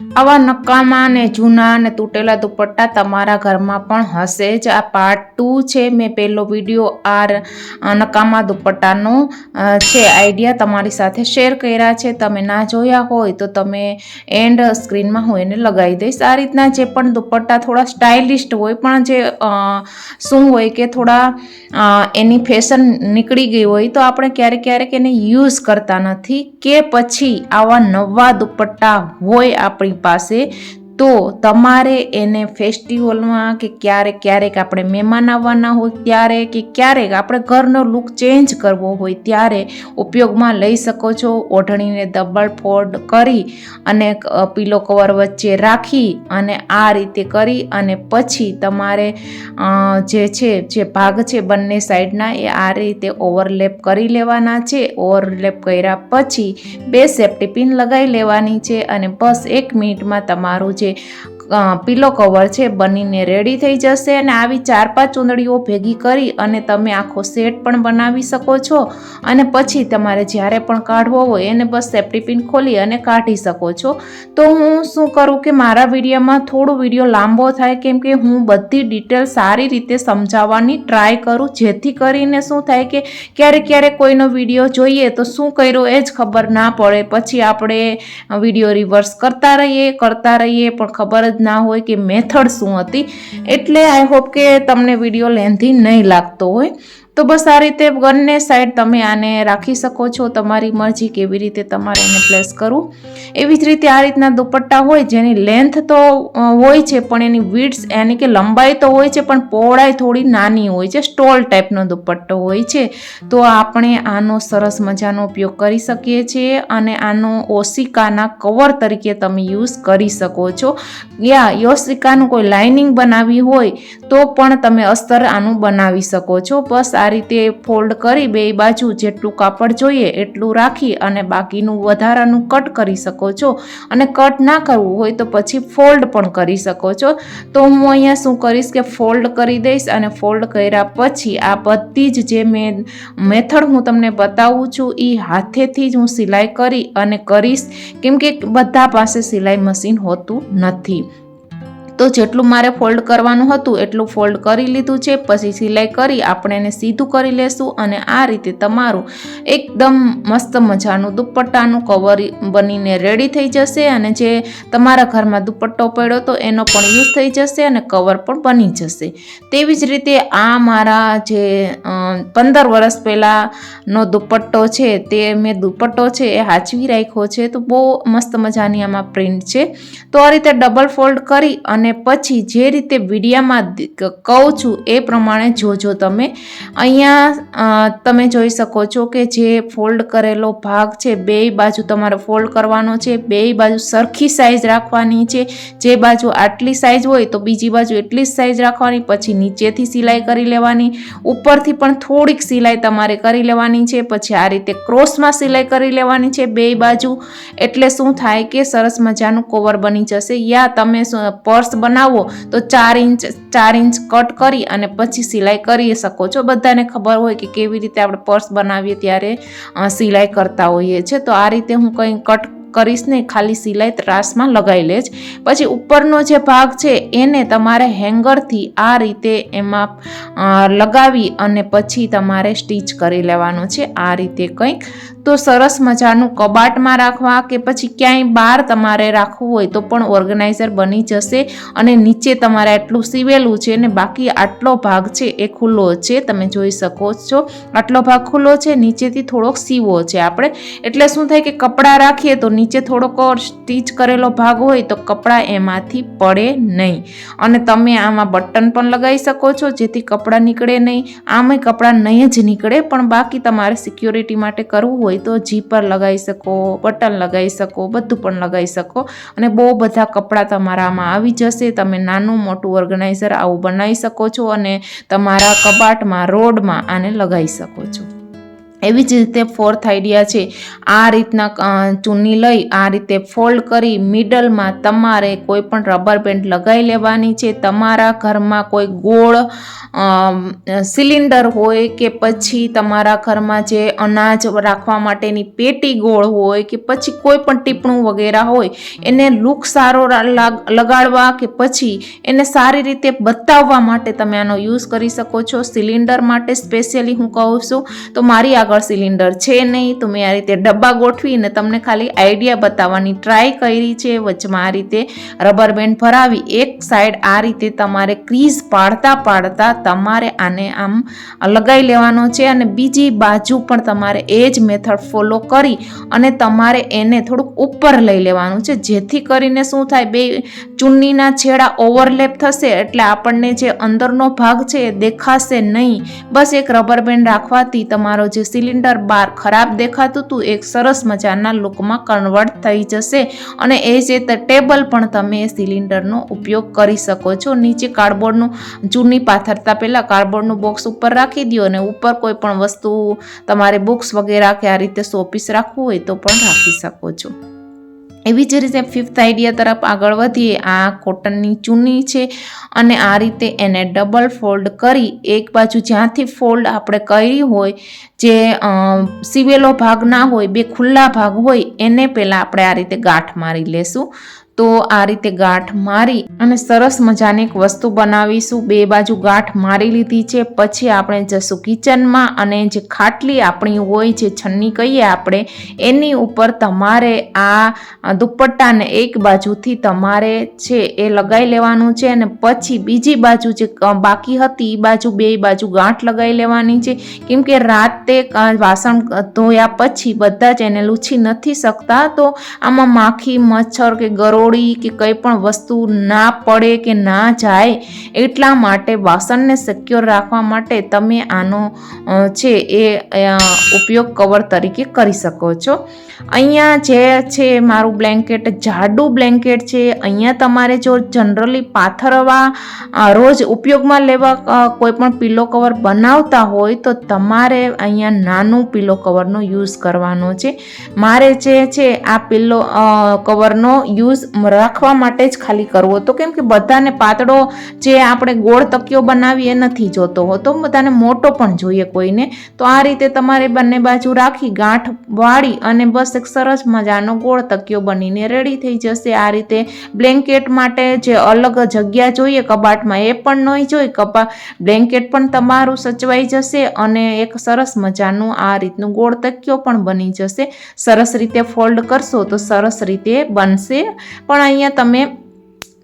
આવા નકામા ને જૂના ને તૂટેલા દુપટ્ટા તમારા ઘરમાં પણ હશે જ. આ પાર્ટ ટુ છે. મેં પહેલો વીડિયો આ નકામા દુપટ્ટાનો છે આઈડિયા તમારી સાથે શેર કર્યા છે. તમે ના જોયા હોય તો તમે એન્ડ સ્ક્રીનમાં હું એને લગાવી દઈશ. આ રીતના જે પણ દુપટ્ટા થોડા સ્ટાઇલિસ્ટ હોય, પણ જે શું હોય કે થોડા એની ફેશન નીકળી ગઈ હોય તો આપણે ક્યારેક ક્યારેક એને યુઝ કરતા નથી કે પછી આવા નવા દુપટ્ટા હોય આપણી પાસે તો તમારે એને ફેસ્ટિવલમાં કે ક્યારેક ક્યારેક આપણે મહેમાન આવવાના હોય ત્યારે કે ક્યારેક આપણે ઘરનો લુક ચેન્જ કરવો હોય ત્યારે ઉપયોગમાં લઈ શકો છો. ઓઢણીને ડબલ ફોલ્ડ કરી અને પીલો કવર વચ્ચે રાખી અને આ રીતે કરી અને પછી તમારે જે છે, જે ભાગ છે બંને સાઈડના એ આ રીતે ઓવરલેપ કરી લેવાના છે. ઓવરલેપ કર્યા પછી બે સેફ્ટી પિન લગાવી લેવાની છે અને બસ એક મિનિટમાં તમારું જે અ, પીલો કવર છે, બનીને રેડી થઈ જશે અને આવી ચાર પાંચ ચૂંદડીઓ ભેગી કરી અને તમે આખો સેટ પણ બનાવી શકો છો. અને પછી તમારે જ્યારે પણ કાઢવો હોય એને બસ સેફ્ટી પિન ખોલી અને કાઢી શકો છો. તો હું શું કરું કે મારા વિડીયોમાં થોડો વીડિયો લાંબો થાય કેમ કે હું બધી ડિટેલ સારી રીતે સમજાવવાની ટ્રાય કરું. જેથી કરીને શું થાય કે ક્યારેક ક્યારેક કોઈનો વીડિયો જોઈએ તો શું કર્યું એ જ ખબર ના પડે. પછી આપણે વીડિયો રિવર્સ કરતા રહીએ કરતા રહીએ પણ ખબર જ ના હોય કે મેથડ શું હતી, એટલે આઈ હોપ કે તમને વીડિયો લેન્થી નહીં લાગતો હોય. તો બસ આ રીતે બંને સાઈડ તમે આને રાખી શકો છો. તમારી મરજી કેવી રીતે તમારે એને પ્લેસ કરવું. એવી જ રીતે આ રીતના દુપટ્ટા હોય જેની લેન્થ તો હોય છે પણ એની વિડ્સ એની કે લંબાઈ તો હોય છે પણ પહોળાઈ થોડી નાની હોય છે. સ્ટોલ ટાઈપનો દુપટ્ટો હોય છે. તો આપણે આનો સરસ મજાનો ઉપયોગ કરી શકીએ છીએ અને આનો ઓશિકાના કવર તરીકે તમે યુઝ કરી શકો છો. યા યોસિકાનું કોઈ લાઇનિંગ બનાવી હોય તો પણ તમે અસ્તર આનું બનાવી શકો છો. બસ આ રીતે ફોલ્ડ કરી બે બાજુ જેટલું કાપડ જોઈએ એટલું રાખી અને બાકીનું વધારાનું કટ કરી શકો છો. અને કટ ના કરવું હોય તો પછી ફોલ્ડ પણ કરી શકો છો. તો હું અહીંયા શું કરીશ કે ફોલ્ડ કરી દઈશ અને ફોલ્ડ કર્યા પછી આ બધી જ જે મેં મેથડ હું તમને બતાવું છું એ હાથેથી જ હું સિલાઈ કરી અને કરીશ. કેમ કે બધા પાસે સિલાઈ મશીન હોતું નથી. તો જેટલું મારે ફોલ્ડ કરવાનું હતું, એટલું ફોલ્ડ કરી લીધું છે. પછી સિલાઈ કરી, આપણે એને સીધું કરી લેશું અને આ રીતે તમારું એકદમ મસ્ત મજાનું દુપટ્ટાનું કવર બનીને રેડી થઈ જશે અને જે તમારા ઘરમાં દુપટ્ટો પડ્યો તો એનો પણ યુઝ થઈ જશે અને કવર પણ બની જશે. તેવી જ રીતે આ મારા જે પંદર વર્ષ પહેલાંનો દુપટ્ટો છે, તે મેં દુપટ્ટો છે એ હાચવી રાખ્યો છે. તો બહુ મસ્ત મજાની આમાં પ્રિન્ટ છે. તો આ રીતે ડબલ ફોલ્ડ કરી અને પછી જે રીતે વિડીયામાં કહું છું એ પ્રમાણે જોજો તમે. અહીંયા તમે જોઈ શકો છો કે જે ફોલ્ડ કરેલો ભાગ છે બેય બાજુ તમારે ફોલ્ડ કરવાનો છે બેય બાજુ સરખી સાઈઝ રાખવાની છે. જે બાજુ આટલી સાઇઝ હોય તો બીજી બાજુ એટલી જ સાઇઝ રાખવાની, પછી નીચેથી સિલાઈ કરી લેવાની, ઉપરથી પણ થોડીક સિલાઈ તમારે કરી લેવાની છે, પછી આ રીતે ક્રોસમાં સિલાઈ કરી લેવાની છે બેય બાજુ. એટલે શું થાય કે સરસ મજાનું કવર બની જશે. યા તમે પર્સ બનાવો તો ચાર ઇંચ ચાર ઇંચ કટ કરી અને પછી સિલાઈ કરી શકો છો. બધાને ખબર હોય કે કેવી રીતે આપણે પર્સ બનાવીએ ત્યારે સિલાઈ કરતા હોઈએ છીએ. તો આ રીતે હું કંઈ કટ કરીશ ને ખાલી સિલાઈ ત્રાસમાં લગાવી લેજ પછી ઉપરનો જે ભાગ છે, એને તમારે હેંગરથી આ રીતે એમાં લગાવી અને પછી તમારે સ્ટીચ કરી લેવાનું છે. આ રીતે કંઈક. તો સરસ મજાનું કબાટમાં રાખવા કે પછી ક્યાંય બહાર તમારે રાખવું હોય તો પણ ઓર્ગેનાઇઝર બની જશે અને નીચે તમારે આટલું સીવેલું છે અને બાકી આટલો ભાગ છે એ ખુલ્લો છે, તમે જોઈ શકો છો. આટલો ભાગ ખુલ્લો છે, નીચેથી થોડોક સીવો છે આપણે. એટલે શું થાય કે કપડાં રાખીએ તો નીચે થોડોક સ્ટીચ કરેલો ભાગ હોય તો કપડાં એમાંથી પડે નહીં. અને તમે આમાં બટન પણ લગાવી શકો છો, જેથી કપડાં નીકળે નહીં. આમાંય કપડાં નહીં જ નીકળે, પણ બાકી તમારે સિક્યોરિટી માટે કરવું હોય તો જીપર લગાવી શકો, બટન લગાવી શકો, બધું પણ લગાવી શકો. અને બહુ બધા કપડાં તમારામાં આવી જશે. તમે નાનું મોટું ઓર્ગેનાઇઝર આવું બનાવી શકો છો અને તમારા કબાટમાં, રોડમાં આને લગાવી શકો છો. એવી જ રીતે ફોર્થ આઈડિયા છે. આ રીતના ચૂની લઈ આ રીતે ફોલ્ડ કરી મિડલમાં તમારે કોઈ પણ રબર બેન્ડ લગાવી લેવાની છે. તમારા ઘરમાં કોઈ ગોળ સિલિન્ડર હોય કે પછી તમારા ઘરમાં જે અનાજ રાખવા માટેની પેટી ગોળ હોય કે પછી કોઈ પણ ટીપણું વગેરે હોય, એને લુક સારો લગાડવા કે પછી એને સારી રીતે બતાવવા માટે તમે આનો યુઝ કરી શકો છો. સિલિન્ડર માટે સ્પેશિયલી હું કહું છું, તો મારી આગળ સિલિન્ડર છે નહીં, તો મેં આ રીતે ડબ્બા ગોઠવીને તમને ખાલી આઈડિયા બતાવવાની ટ્રાય કરી છે. વચમાં આ રીતે રબર બેન્ડ ભરાવી એક સાઈડ આ રીતે તમારે ક્રીઝ પાડતા પાડતા તમારે આને આમ લગાવી લેવાનો છે અને બીજી બાજુ પણ તમારે એ જ મેથડ ફોલો કરી અને તમારે એને થોડુંક ઉપર લઈ લેવાનું છે. જેથી કરીને શું થાય, બે ચૂનીના છેડા ઓવરલેપ થશે એટલે આપણને જે અંદરનો ભાગ છે એ દેખાશે નહીં. બસ એક રબર બેન્ડ રાખવાથી તમારો જે સિલિન્ડર બાર ખરાબ દેખાતું હતું એક સરસ મજાના લુકમાં કન્વર્ટ થઈ જશે અને એ જ ટેબલ પણ તમે એ સિલિન્ડરનો ઉપયોગ કરી શકો છો. નીચે કાર્ડબોર્ડનું ચૂની પાથરતા પહેલાં કાર્ડબોર્ડનું બોક્સ ઉપર રાખી દો અને ઉપર કોઈ પણ વસ્તુ તમારે બુક્સ વગેરે કે આ રીતે શોપીસ રાખવું હોય તો પણ રાખી શકો છો. એવી જ રીતે ફિફ્થ આઈડિયા તરફ આગળ વધીએ, આ કોટનની ચૂની છે અને આ રીતે એને ડબલ ફોલ્ડ કરી, એક બાજુ જ્યાંથી ફોલ્ડ આપણે કરી હોય, જે સીવેલો ભાગ ના હોય, બે ખુલ્લા ભાગ હોય, એને પહેલાં આપણે આ રીતે ગાંઠ મારી લેશું. તો આ રીતે ગાંઠ મારી અને સરસ મજાની એક વસ્તુ બનાવીશું. બે બાજુ ગાંઠ મારી લીધી છે. પછી આપણે જશું કિચનમાં અને જે ખાટલી આપણી હોય જે છન્ની કહીએ આપણે, એની ઉપર તમારે આ દુપટ્ટાને એક બાજુથી તમારે છે એ લગાવી લેવાનું છે અને પછી બીજી બાજુ જે બાકી હતી એ બાજુ બે બાજુ ગાંઠ લગાવી લેવાની છે. કેમ કે રાતે વાસણ ધોયા પછી બધા જ એને લૂછી નથી શકતા. તો આમાં માખી, મચ્છર કે ગરોળી કે કંઈ પણ વસ્તુ ના પડે કે ના જાય, એટલા માટે વાસણને સિક્યોર રાખવા માટે તમે આનો છે એ ઉપયોગ કવર તરીકે કરી શકો છો. અહીંયા જે છે મારું બ્લેન્કેટ જાડું બ્લેન્કેટ છે, અહીંયા તમારે જો જનરલી પાથરવા રોજ ઉપયોગમાં લેવા કોઈ પણ પીલો કવર બનાવતા હોય તો તમારે અહીંયા નાનું પીલો કવરનો યુઝ કરવાનો છે. મારે જે છે આ પીલો કવરનો યુઝ રાખવા માટે જ ખાલી કરવો હતો. કેમ કે બધાને પાતળો જે આપણે ગોળ તકિયો બનાવીએ નથી જોતો હોતો. બધાને મોટો પણ જોઈએ કોઈને. તો આ રીતે તમારે બંને બાજુ રાખી, ગાંઠ વાળી અને બસ એક સરસ મજાનો ગોળ તકિયો બનીને રેડી થઈ જશે. આ રીતે બ્લેન્કેટ માટે જે અલગ જગ્યા જોઈએ કબાટમાં એ પણ નહીં જોઈ, કપા બ્લેન્કેટ પણ તમારું સચવાઈ જશે અને એક સરસ મજાનું આ રીતનું ગોળ તકિયો પણ બની જશે. સરસ રીતે ફોલ્ડ કરશો તો સરસ રીતે બનશે. પણ અહીંયા તમે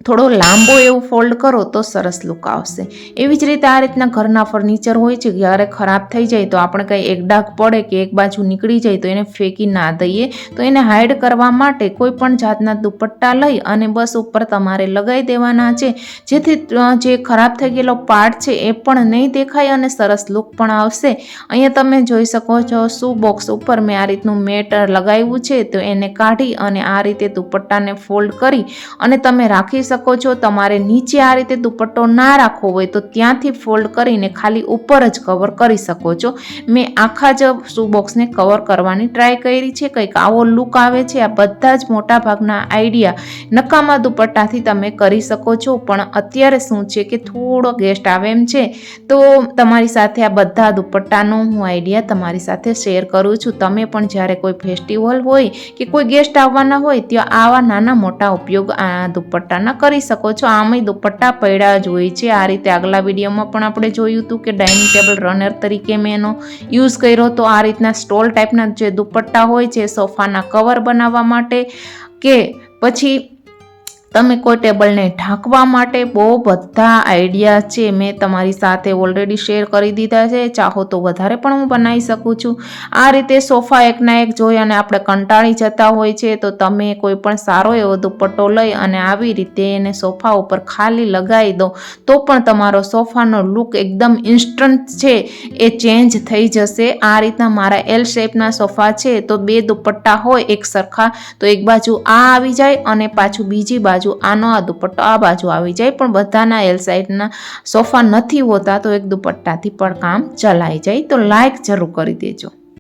થોડો લાંબો એવું ફોલ્ડ કરો તો સરસ લુક આવશે. એવી જ રીતે આ રીતના ઘરના ફર્નિચર હોય છે, જ્યારે ખરાબ થઈ જાય તો આપણે કંઈ એક ડાઘ પડે કે એક બાજુ નીકળી જાય તો એને ફેંકી ના દઈએ. તો એને હાઈડ કરવા માટે કોઈ પણ જાતના દુપટ્ટા લઈ અને બસ ઉપર તમારે લગાવી દેવાના છે. જેથી જે ખરાબ થઈ ગયેલો પાર્ટ છે એ પણ નહીં દેખાય અને સરસ લુક પણ આવશે. અહીંયા તમે જોઈ શકો છો શૂ બોક્સ ઉપર મેં આ રીતનું મેટ લગાવ્યું છે, તો એને કાઢી અને આ રીતે દુપટ્ટાને ફોલ્ડ કરી અને તમે રાખી શકો છો. તમારે નીચે આ રીતે દુપટ્ટો ના રાખવો હોય તો ત્યાંથી ફોલ્ડ કરીને ખાલી ઉપર જ કવર કરી શકો છો. મેં આખા જ શૂ બોક્સને કવર કરવાની ટ્રાય કરી છે. કંઈક આવો લુક આવે છે. આ બધા જ મોટા ભાગના આઈડિયા નકામા દુપટ્ટાથી તમે કરી શકો છો. પણ અત્યારે શું છે કે થોડો ગેસ્ટ આવે એમ છે. તો તમારી સાથે આ બધા દુપટ્ટાનો હું આઈડિયા તમારી સાથે શેર કરું છું. તમે પણ જ્યારે કોઈ ફેસ્ટિવલ હોય કે કોઈ ગેસ્ટ આવવાના હોય, ત્યાં આવા નાના મોટા ઉપયોગ આ દુપટ્ટાના કરી શકો છો. આમાંય દુપટ્ટા પડ્યા જ હોય છે. આ રીતે આગલા વિડીયોમાં પણ આપણે જોયું હતું કે ડાઇનિંગ ટેબલ રનર તરીકે મેં એનો યુઝ કર્યો તો આ રીતના સ્ટોલ ટાઈપના જે દુપટ્ટા હોય છે, સોફાના કવર બનાવવા માટે કે પછી તમે કોઈ ટેબલને ઢાંકવા માટે બહુ બધા આઈડિયા છે, મેં તમારી સાથે ઓલરેડી શેર કરી દીધા છે. ચાહો તો વધારે પણ હું બનાવી શકું છું. આ રીતે સોફા એકના એક જોઈ અને આપણે કંટાળી જતા હોય છે, તો તમે કોઈ પણ સારો એવો દુપટ્ટો લઈ અને આવી રીતે એને સોફા ઉપર ખાલી લગાવી દો, તો પણ તમારો સોફાનો લુક એકદમ ઇન્સ્ટન્ટ છે, એ ચેન્જ થઈ જશે. આ રીતના મારા એલ શેપના સોફા છે, તો બે દુપટ્ટા હોય એક સરખા, તો એક બાજુ આ આવી જાય અને પાછું બીજી બાજુ આનો આ દુપટ્ટો, આ બાજુ આવી જાય. પણ બધાના એલ સાઈડના સોફા નથી હોતા, તો એક દુપટ્ટાથી પણ કામ ચલાઈ જાય. તો લાઈક જરૂર કરી દેજો.